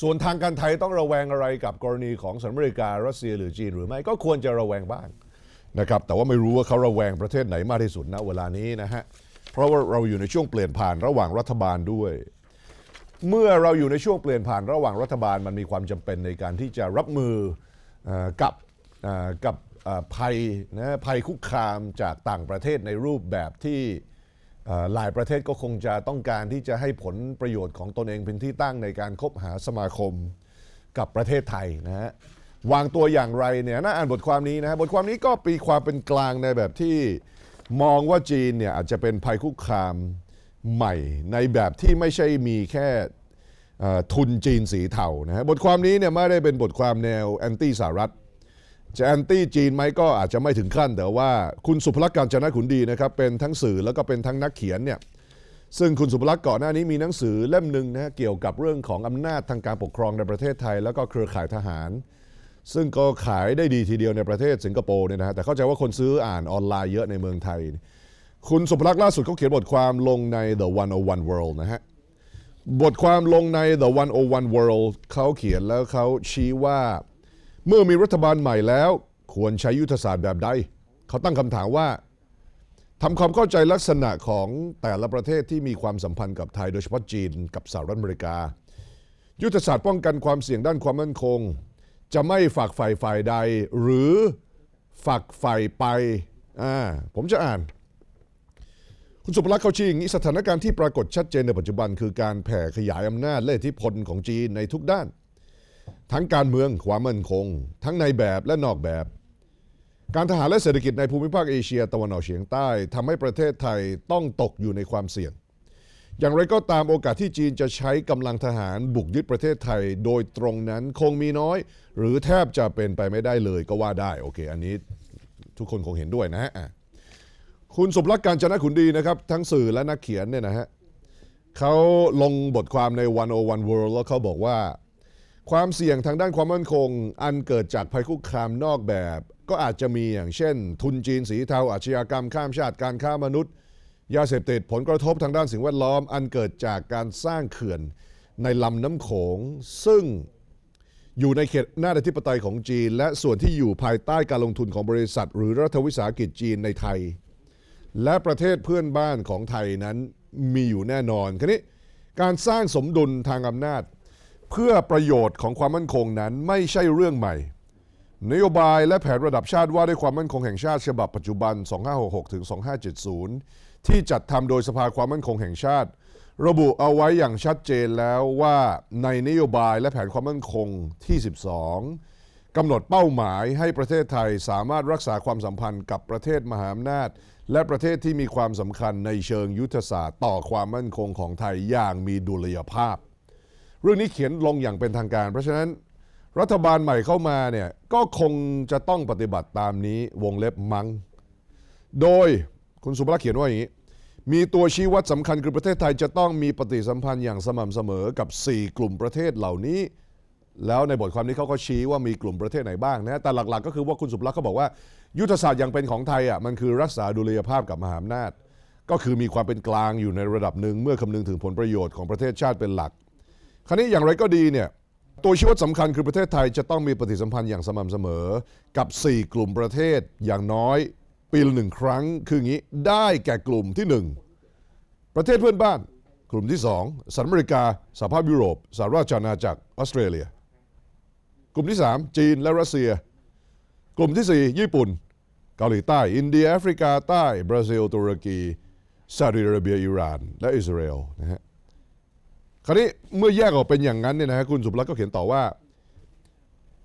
ส่วนทางการไทยต้องระแวงอะไรกับกรณีของสหรัฐอเมริการัสเซียหรือจีนหรือไม่ก็ควรจะระแวงบ้างนะครับแต่ว่าไม่รู้ว่าเขาระแวงประเทศไหนมากที่สุดณเวลานี้นะฮะเพราะว่าเราอยู่ในช่วงเปลี่ยนผ่านระหว่างรัฐบาลด้วย เมื่อเราอยู่ในช่วงเปลี่ยนผ่านระหว่างรัฐบาลมันมีความจำเป็นในการที่จะรับมือกับกับภัยนะภัยคุกคามจากต่างประเทศในรูปแบบที่ หลายประเทศก็คงจะต้องการที่จะให้ผลประโยชน์ของตนเองเป็นที่ตั้งในการคบหาสมาคมกับประเทศไทยนะฮะวางตัวอย่างไรเนี่ยน่าอ่านบทความนี้นะฮะบทความนี้ก็ปีความเป็นกลางในแบบที่มองว่าจีนเนี่ยอาจจะเป็นภัยคุกคามใหม่ในแบบที่ไม่ใช่มีแค่ทุนจีนสีเทานะฮะบทความนี้เนี่ยไม่ได้เป็นบทความแนวแอนตี้สหรัฐ จะแอนตี้จีนไหมก็อาจจะไม่ถึงขั้น แต่ว่าคุณสุภลักษณ์การจนะขุนดีนะครับเป็นทั้งสื่อแล้วก็เป็นทั้งนักเขียนเนี่ยซึ่งคุณสุภลักษณ์ก่อนหน้านี้มีหนังสือเล่มหนึ่งนะเกี่ยวกับเรื่องของอำนาจทางการปกครองในประเทศไทย แล้วก็เครือข่ายทหาร ซึ่งก็ขายได้ดีทีเดียวในประเทศสิงคโปร์เนี่ยนะฮะแต่เข้าใจว่าคนซื้ออ่านออนไลน์เยอะในเมืองไทย คุณสุภลักษณ์ล่าสุดเขาเขียนบทความลงใน The 101 World นะฮะบทความลงใน The 101 World เขาเขียนแล้วเขาชี้ว่า เมื่อมีรัฐบาลใหม่แล้ว ควรใช้ยุทธศาสตร์แบบใด เขาตั้งคำถามว่าทำความเข้าใจลักษณะของแต่ละประเทศที่มีความสัมพันธ์กับไทยโดยเฉพาะจีนกับสหรัฐอเมริกา ยุทธศาสตร์ป้องกันความเสี่ยงด้านความมั่นคง จะไม่ฝักฝ่ฝ่ายใด หรือฝักฝ่ายไปอ่าผมจะอ่าน คุณสุภลักษณ์เขาชี้อย่างนี้สถานการณ์ที่ปรากฏชัดเจนในปัจจุบัน คือการแผ่ขยายอำนาจและอิทธิพลของจีนในทุกด้าน ทั้งการเมืองความมั่นคง ทั้งในแบบและนอกแบบ การทหารและเศรษฐกิจในภูมิภาคเอเชียตะวันออกเฉียงใต้ทำให้ประเทศไทยต้องตกอยู่ในความเสี่ยง อย่างไรก็ตามโอกาสที่จีนจะใช้กำลังทหารบุกยึดประเทศไทยโดยตรงนั้นคงมีน้อย หรือแทบจะเป็นไปไม่ได้เลยก็ว่าได้โอเค อันนี้ทุกคนคงเห็นด้วยนะฮะคุณสุภลักษณ์การจนะขุนดีนะครับ ทั้งสื่อและนักเขียนเนี่ยนะฮะเขาลงบทความใน 101 World แล้วเขาบอกว่า ความเสี่ยงทางด้านความมั่นคง อันเกิดจากภัยคุกคามนอกแบบ ก็อาจจะมีอย่างเช่น ทุนจีนสีเทาอาชญากรรมข้ามชาติการค้ามนุษย์ ยาเสพติดผลกระทบทางด้านสิ่งแวดล้อม อันเกิดจากการสร้างเขื่อนในลำน้ำโขง ซึ่งอยู่ในเขตหน้าธิปไตยของจีน และส่วนที่อยู่ภายใต้การลงทุนของบริษัท หรือรัฐวิสาหกิจจีนในไทย และประเทศเพื่อนบ้านของไทยนั้นมีอยู่แน่นอน คราวนี้การสร้างสมดุลทางอำนาจ เพื่อประโยชน์ของความมั่นคงนั้นไม่ใช่เรื่องใหม่ นโยบายและแผนระดับชาติว่าด้วยความมั่นคงแห่งชาติฉบับปัจจุบัน 2566ถึง2570 ที่จัดทำโดยสภาความมั่นคงแห่งชาติ ระบุเอาไว้อย่างชัดเจนแล้วว่าในนโยบายและแผนความมั่นคงที่ 12กำหนดเป้าหมายให้ประเทศไทยสามารถรักษาความสัมพันธ์กับประเทศมหาอำนาจ และประเทศที่มีความสำคัญในเชิงยุทธศาสตร์ต่อความมั่นคงของไทยอย่างมีดุลยภาพ เรื่องนี้เขียนลงอย่างเป็นทางการ เพราะฉะนั้นรัฐบาลใหม่เข้ามาเนี่ยก็คงจะต้องปฏิบัติตามนี้วงเล็บมัง้งโดยคุณสุภลักษ์เขียนว่าอย่างนี้ มีตัวชี้วัดสำคัญคือประเทศไทยจะต้องมีปฏิสัมพันธ์อย่างสม่ำเสมอกับ 4 กลุ่มประเทศเหล่านี้ แล้วในบทความนี้เขาก็ชี้ว่ามีกลุ่มประเทศไหนบ้างนะแต่หลักๆ ก็คือว่าคุณสุภลักษ์เขาบอกว่า ยุทธศาสตร์อย่างเป็นของไทยอะมันคือรักษาดุลยภาพกับมหาอำนาจ ก็คือมีความเป็นกลางอยู่ในระดับหนึ่งเมื่อคำนึงถึงผลประโยชน์ของประเทศชาติเป็นหลัก คราวนี้อย่างไรก็ดีเนี่ยตัวชี้วัดสำคัญคือประเทศไทยจะต้องมีปฏิสัมพันธ์อย่างสม่ำเสมอ กับ 4 กลุ่มประเทศอย่างน้อยปีละหนึ่งครั้ง คืออย่างนี้ได้แก่กลุ่มที่ 1 ประเทศเพื่อนบ้าน กลุ่มที่ 2สหรัฐอเมริกาสหภาพยุโรปสหราชอาณาจักรออสเตรเลีย กลุ่มที่ 3 จีนและรัสเซีย กลุ่มที่ 4 ญี่ปุ่น เกาหลีใต้ อินเดียแอฟริกาใต้บราซิลตุรกีซาอุดิอาระเบียอิหร่าน และอิสราเอลนะฮะ คราวนี้เมื่อแยกออกเป็นอย่างนั้นเนี่ยนะฮะคุณสุภลักษณ์ก็เขียนต่อว่า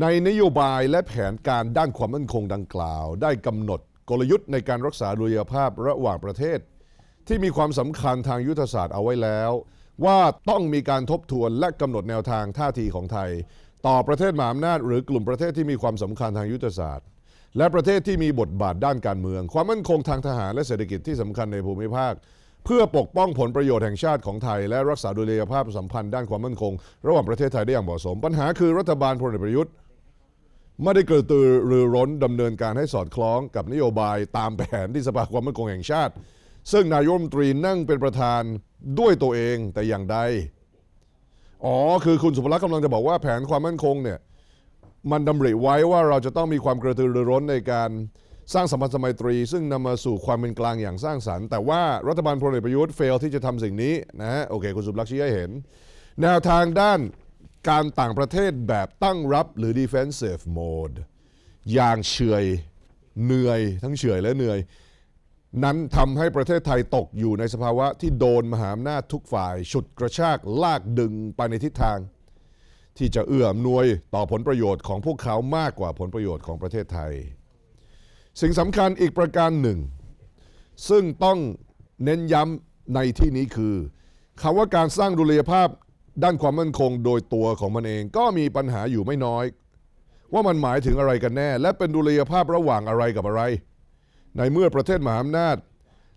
ในนโยบายและแผนการด้านความมั่นคงดังกล่าว ได้กำหนดกลยุทธ์ในการรักษาดุลยภาพระหว่างประเทศ ที่มีความสำคัญทางยุทธศาสตร์เอาไว้แล้ว ว่าต้องมีการทบทวนและกำหนดแนวทางท่าทีของไทย ต่อประเทศมหาอำนาจหรือกลุ่มประเทศที่มีความสำคัญทางยุทธศาสตร์ และประเทศที่มีบทบาทด้านการเมือง ความมั่นคงทางทหารและเศรษฐกิจที่สำคัญในภูมิภาค เพื่อปกป้องผลประโยชน์แห่งชาติของไทย และรักษาดุลยภาพสัมพันธ์ด้านความมั่นคง ระหว่างประเทศไทยได้อย่างเหมาะสม ปัญหาคือรัฐบาลพลเอกประยุทธ์ไม่ได้กระตือรือร้นดำเนินการให้สอดคล้องกับนโยบายตามแผนที่สภาความมั่นคงแห่งชาติ ซึ่งนายกรัฐมนตรีนั่งเป็นประธานด้วยตัวเองแต่อย่างใดอ๋อคือคุณสุภลักษณ์กำลังจะบอกว่าแผนความมั่นคงเนี่ยมันดำริไว้ว่าเราจะต้องมีความกระตือรือร้นในการ สร้างสัมพันธไมตรี ซึ่งนำมาสู่ความเป็นกลางอย่างสร้างสรรค์ แต่ว่ารัฐบาลพลเอกประยุทธ์เฟลที่จะทำสิ่งนี้นะฮะโอเค คุณสุภลักษ์ชี้ให้เห็น แนวทางด้านการต่างประเทศแบบตั้งรับหรือ defensive mode อย่างเฉยเหนื่อยทั้งเฉยและเหนื่อย นั้นทำให้ประเทศไทยตกอยู่ในสภาวะที่โดนมหาอำนาจทุกฝ่าย ฉุดกระชากลากดึงไปในทิศทาง ที่จะเอื้ออำนวยต่อผลประโยชน์ของพวกเขามากกว่าผลประโยชน์ของประเทศไทย สิ่งสำคัญอีกประการหนึ่ง ซึ่งต้องเน้นย้ำในที่นี้คือคำว่าการสร้างดุลยภาพด้านความมั่นคงโดยตัวของมันเองก็มีปัญหาอยู่ไม่น้อย ว่ามันหมายถึงอะไรกันแน่ และเป็นดุลยภาพระหว่างอะไรกับอะไร ในเมื่อประเทศมหาอำนาจ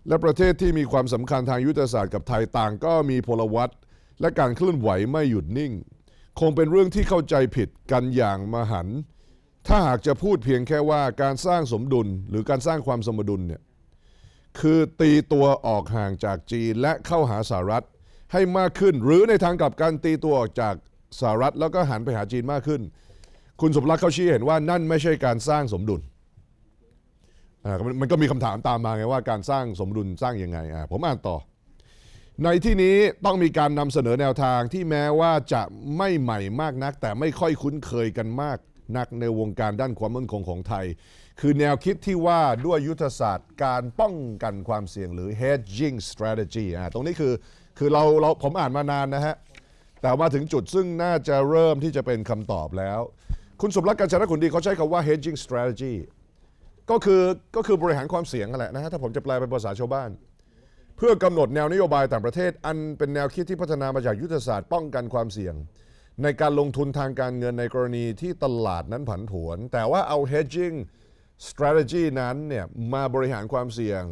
และประเทศที่มีความสำคัญทางยุทธศาสตร์กับไทยต่างก็มีพลวัตและการเคลื่อนไหวไม่หยุดนิ่ง คงเป็นเรื่องที่เข้าใจผิดกันอย่างมหันต์ ถ้าหากจะพูดเพียงแค่ว่าการสร้างสมดุลหรือการสร้างความสมดุลเนี่ยคือตีตัวออกห่างจากจีนและเข้าหาสหรัฐให้มากขึ้น หรือในทางกลับการตีตัวออกจากสหรัฐแล้วก็หันไปหาจีนมากขึ้น คุณสมรักเขาชี้เห็นว่านั่นไม่ใช่การสร้างสมดุลมันก็มีคำถามตามมาไงว่าการสร้างสมดุลสร้างยังไงผมอ่านต่อ ในที่นี้ต้องมีการนำเสนอแนวทางที่แม้ว่าจะไม่ใหม่มากนัก แต่ไม่ค่อยคุ้นเคยกันมาก นักในวงการด้านความมั่นคงของไทย คือแนวคิดที่ว่าด้วยยุทธศาสตร์การป้องกันความเสี่ยงหรือ hedging strategy อ่าตรงนี้คือคือเราเราผมอ่านมานานนะฮะ แต่มาถึงจุดซึ่งน่าจะเริ่มที่จะเป็นคำตอบแล้ว คุณสมรักกัญชนขุนดีเขาใช้คำว่า hedging strategy ก็คือก็คือบริหารความเสี่ยงนั่นแหละนะฮะถ้าผมจะแปลเป็นภาษาชาวบ้าน เพื่อกำหนดแนวนโยบายต่างประเทศ อันเป็นแนวคิดที่พัฒนามาจากยุทธศาสตร์ป้องกันความเสี่ยง ในการลงทุนทางการเงินในกรณีที่ตลาดนั้นผันผวน แต่ว่าเอา hedging strategy นั้นเนี่ยมาบริหารความเสี่ยง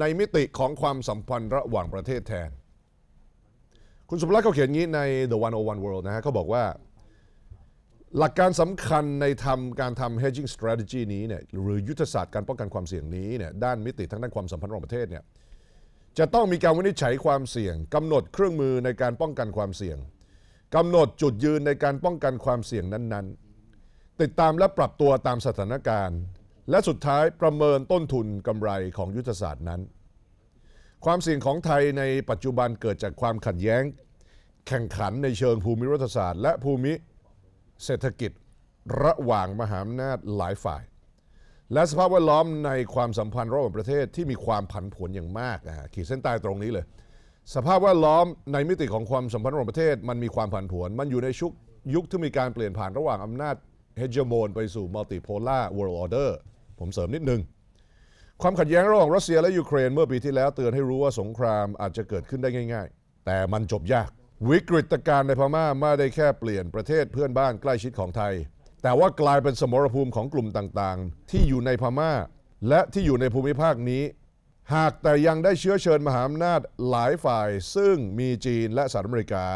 ในมิติของความสัมพันธ์ระหว่างประเทศแทน คุณสมรักษ์เขาเขียนงี้ใน The 101 World นะฮะเขาบอกว่า หลักการสำคัญในทำการทำ hedging strategy นี้เนี่ยหรือยุทธศาสตร์การป้องกันความเสี่ยงนี้เนี่ยด้านมิติทางด้านความสัมพันธ์ระหว่างประเทศเนี่ยจะต้องมีการวินิจฉัยความเสี่ยงกำหนดเครื่องมือในการป้องกันความเสี่ยง กำหนดจุดยืนในการป้องกันความเสี่ยงนั้น ๆ ติดตามและปรับตัวตามสถานการณ์ และสุดท้ายประเมินต้นทุนกำไรของยุทธศาสตร์นั้น ความเสี่ยงของไทยในปัจจุบันเกิดจากความขัดแย้ง แข่งขันในเชิงภูมิรัฐศาสตร์ และภูมิเศรษฐกิจระหว่างมหาอำนาจหลายฝ่าย และสภาพแวดล้อมในความสัมพันธ์ระหว่างประเทศที่มีความผันผวนอย่างมากขีดเส้นใต้ตรงนี้เลย สภาพแวดล้อมในมิติของความสัมพันธ์ระหว่างประเทศมันมีความผันผวน มันอยู่ในชุกยุคที่มีการเปลี่ยนผ่านระหว่างอำนาจเฮจโมนไปสู่มัลติโพล่าเวิลด์ออเดอร์ผมเสริมนิดนึง ความขัดแย้งระหว่างรัสเซียและยูเครนเมื่อปีที่แล้วเตือนให้รู้ว่าสงครามอาจจะเกิดขึ้นได้ง่าย ๆ แต่มันจบยาก วิกฤตการณ์ในพม่าไม่ได้แค่เปลี่ยนประเทศเพื่อนบ้านใกล้ชิดของไทย แต่ว่ากลายเป็นสมรภูมิของกลุ่มต่างๆ ที่อยู่ในพม่า และที่อยู่ในภูมิภาคนี้ หากแต่ยังได้เชื้อเชิญมหาอำนาจหลายฝ่าย ซึ่งมีจีนและสหรัฐอเมริกา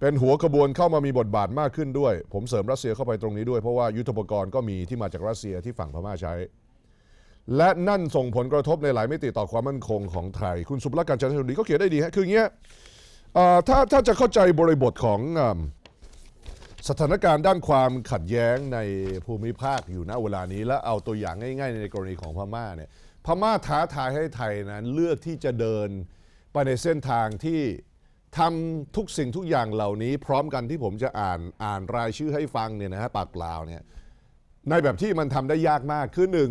เป็นหัวขบวนเข้ามามีบทบาทมากขึ้นด้วย ผมเสริมรัสเซียเข้าไปตรงนี้ด้วยเพราะว่ายุทธปกรณ์ก็มีที่มาจากรัสเซียที่ฝั่งพม่าใช้ และนั่นส่งผลกระทบในหลายมิติต่อความมั่นคงของไทย คุณสุภลักษณ์การจันทร์ดีก็เขียนได้ดีฮะคืออย่างเงี้ยถ้าถ้าจะเข้าใจบริบทของสถานการณ์ด้านความขัดแย้งในภูมิภาคอยู่ณเวลานี้ และเอาตัวอย่างง่าย ๆ ในกรณีของพม่าเนี่ย พม่าท้าทายให้ไทยนั้นเลือกที่จะเดินไปในเส้นทางที่ทำทุกสิ่งทุกอย่างเหล่านี้ พร้อมกันที่ผมจะอ่านอ่านรายชื่อให้ฟังเนี่ยนะฮะปากเปล่าเนี่ยในแบบที่มันทำได้ยากมากคือหนึ่ง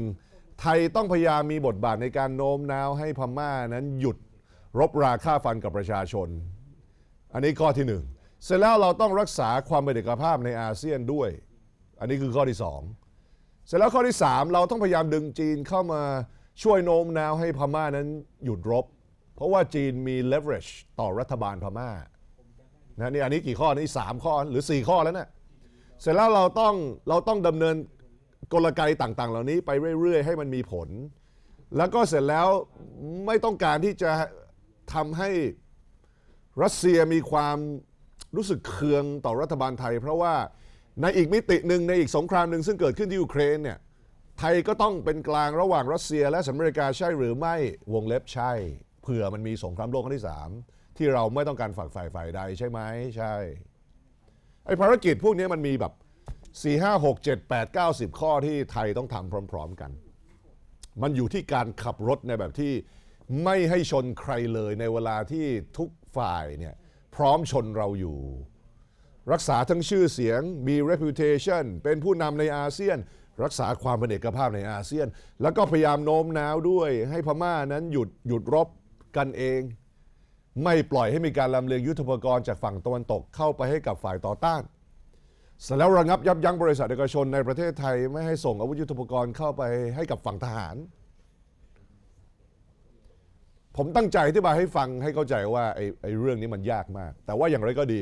ไทยต้องพยายามมีบทบาทในการโน้มน้าวให้พม่านั้นหยุดรบราฆ่าฟันกับประชาชน อันนี้ข้อที่หนึ่งเสร็จแล้วเราต้องรักษาความเป็นเอกภาพในอาเซียนด้วย อันนี้คือข้อที่สองเสร็จแล้วข้อที่สามเราต้องพยายามดึงจีนเข้ามา ช่วยโน้มน้าวให้พม่านั้นหยุดรบ เพราะว่าจีนมี leverage ต่อรัฐบาลพม่านะนี่อันนี้กี่ข้อนี่สามข้อหรือสี่ข้อแล้วเนะเสร็จแล้วเราต้องเราต้องดำเนินกลไกต่างๆ เหล่านี้ไปเรื่อยๆ ให้มันมีผล แล้วก็เสร็จแล้วไม่ต้องการที่จะทำให้รัสเซียมีความรู้สึกเคืองต่อรัฐบาลไทย เพราะว่าในอีกมิติหนึ่งในอีกสงครามหนึ่งซึ่งเกิดขึ้นที่ยูเครนเนี่ย ไทยก็ต้องเป็นกลางระหว่างรัสเซียและสหรัฐอเมริกาใช่หรือไม่วงเล็บใช่ เผื่อมันมีสงครามโลกครั้งที่สามที่เราไม่ต้องการฝักฝ่ายฝ่ายใดใช่ไหมใช่ไอ้ภารกิจพวกนี้มันมีแบบ 4 5 6 7 8 9 10 ข้อที่ไทยต้องทำพร้อม ๆกัน มันอยู่ที่การขับรถในแบบที่ไม่ให้ชนใครเลยในเวลาที่ทุกฝ่ายเนี่ยพร้อมชนเราอยู่ รักษาทั้งชื่อเสียงมี reputation เป็นผู้นำในอาเซียน รักษาความเป็นเอกภาพในอาเซียน แล้วก็พยายามโน้มน้าวด้วย ให้พม่านั้นหยุดหยุดรบกันเอง ไม่ปล่อยให้มีการลำเลียงยุทธปกรณ์จากฝั่งตะวันตกเข้าไปให้กับฝ่ายต่อต้านเสร็จแล้วระงับยับยั้งบริษัทเอกชนในประเทศไทยไม่ให้ส่งอาวุธยุทโธปกรณ์เข้าไปให้กับฝั่งทหาร ผมตั้งใจอธิบายให้ฟังให้เข้าใจว่าไอ้ไอเรื่องนี้มันยากมาก แต่ว่าอย่างไรก็ดี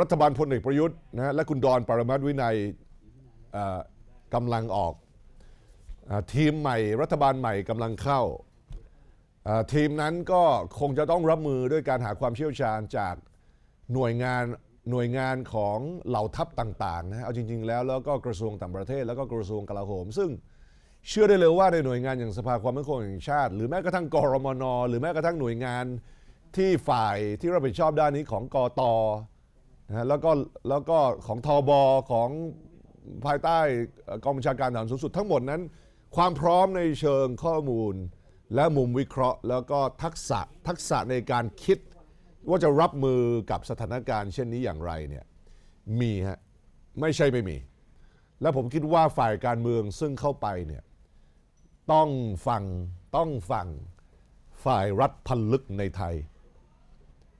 รัฐบาลพลเอกประยุทธ์นะและคุณดอนปรมัตถ์วินัย กำลังออกอทีมใหม่รัฐบาลใหม่กำลังเข้า ทีมนั้นก็คงจะต้องรับมือด้วยการหาความเชี่ยวชาญจากหน่วยงานหน่วยงานของเหล่าทัพต่างๆนะเอาจริง ๆ แล้วแล้วก็กระทรวงต่างประเทศ แล้วก็กระทรวงกลาโหม ซึ่งเชื่อได้เลยว่าในหน่วยงานอย่างสภาความมั่นคงแห่งชาติ หรือแม้กระทั่งกรมน หรือแม้กระทั่งหน่วยงานที่ฝ่ายที่รับผิดชอบด้านนี้ของกตนะฮะแล้วก็แล้วก็ของทบของ ภายใต้กองบัญชาการทหารสูงสุดทั้งหมดนั้น ความพร้อมในเชิงข้อมูล และมุมวิเคราะห์ แล้วก็ทักษะทักษะในการคิดว่าจะรับมือกับสถานการณ์เช่นนี้อย่างไรเนี่ยมีฮะไม่ใช่ไม่มี และผมคิดว่าฝ่ายการเมืองซึ่งเข้าไปเนี่ยต้องฟังต้องฟังฝ่ายรัฐพันลึกในไทย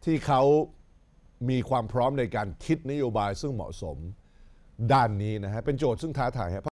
ที่เขามีความพร้อมในการคิดนโยบายซึ่งเหมาะสม ด้านนี้นะฮะเป็นโจทย์ซึ่งท้าทายฮะ